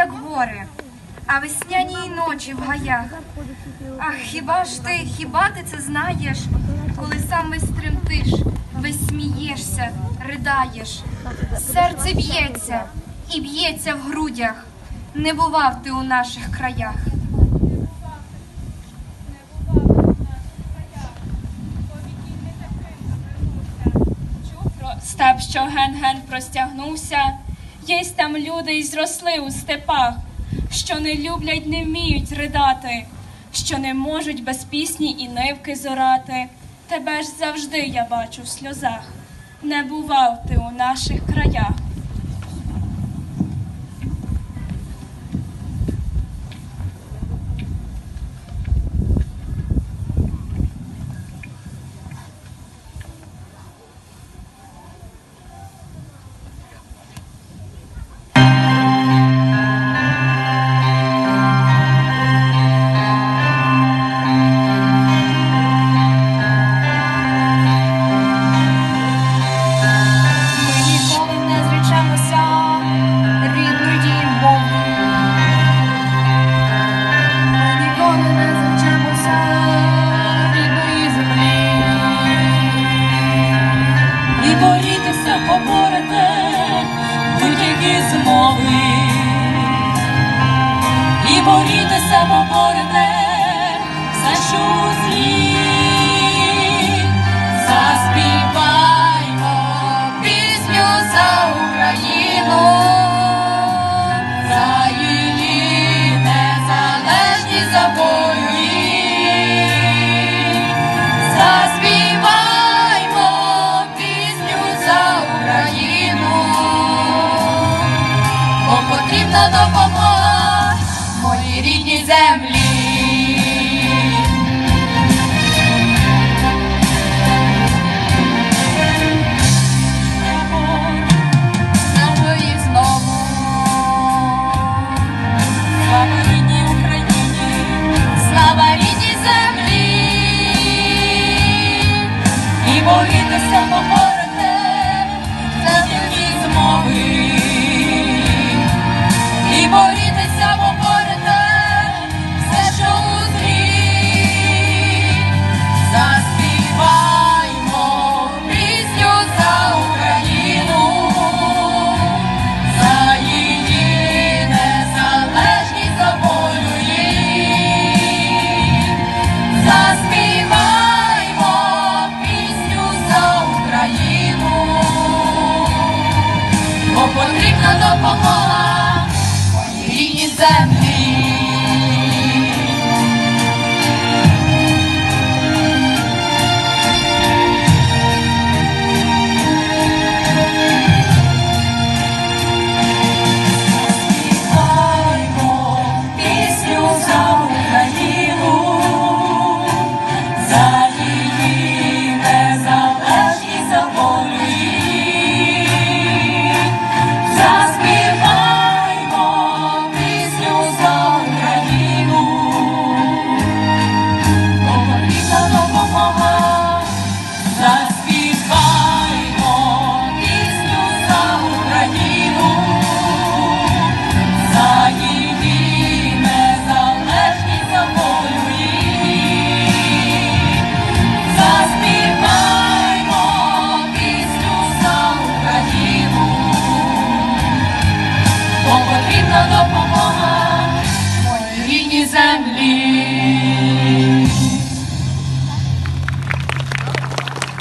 як гори, а весняні й ночі в гаях. Ах, хіба ж ти, хіба ти це знаєш, коли сам весь тремтиш, весь смієшся, ридаєш, серце б'ється і б'ється в грудях. Не бував ти у наших краях. Степ, що ген-ген простягнувся, єсть там люди й зросли у степах, що не люблять, не вміють ридати, що не можуть без пісні і нивки зорати. Тебе ж завжди я бачу в сльозах. Не бував ти у наших краях. Борітеся поборете будь-які змови, і борітеся поборете допомога моїй рідній землі. Gandhi.